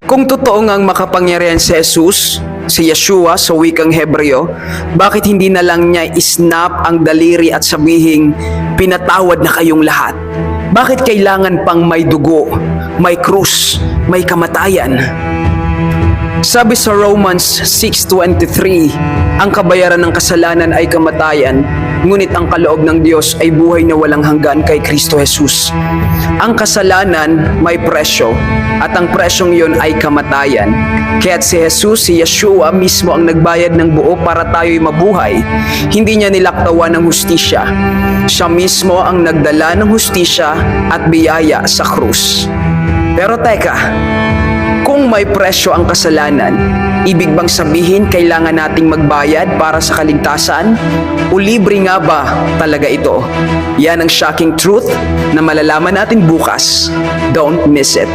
Kung totoo ngang makapangyarihan si Jesus, si Yeshua sa wikang Hebreo, bakit hindi na lang niya isnap ang daliri at sabihing, pinatawad na kayong lahat? Bakit kailangan pang may dugo, may krus, may kamatayan? Sabi sa Romans 6.23, ang kabayaran ng kasalanan ay kamatayan, ngunit ang kaloob ng Diyos ay buhay na walang hanggan kay Kristo Jesus. Ang kasalanan may presyo, at ang presyong yun ay kamatayan. Kaya't si Jesus, si Yeshua mismo ang nagbayad ng buo para tayo'y mabuhay. Hindi niya nilaktawan ng hustisya. Siya mismo ang nagdala ng hustisya at biyaya sa krus. Pero teka, kung may presyo ang kasalanan, ibig bang sabihin kailangan nating magbayad para sa kaligtasan? O libre nga ba talaga ito? Yan ang shocking truth na malalaman natin bukas. Don't miss it.